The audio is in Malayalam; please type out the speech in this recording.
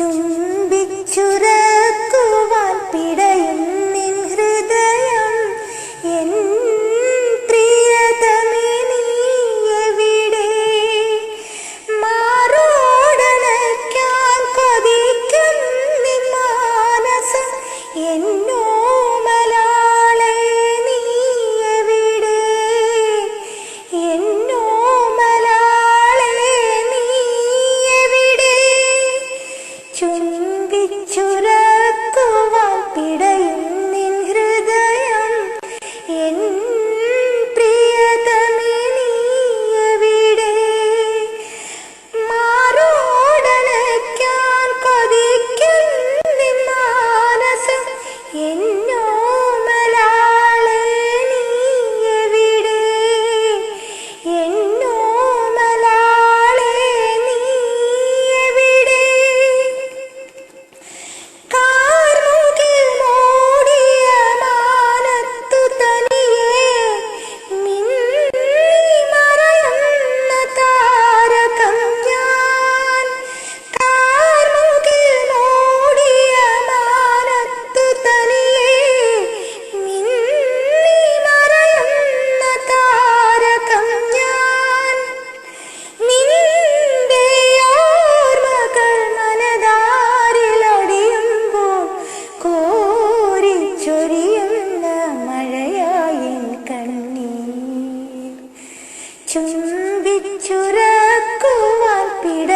ചുംബിച്ചുറക്കുവാൻ പിട ചുംബിച്ചുരത്തുവാൻ പിടയും വിളിച്ചുരക്കുവാൻ പിട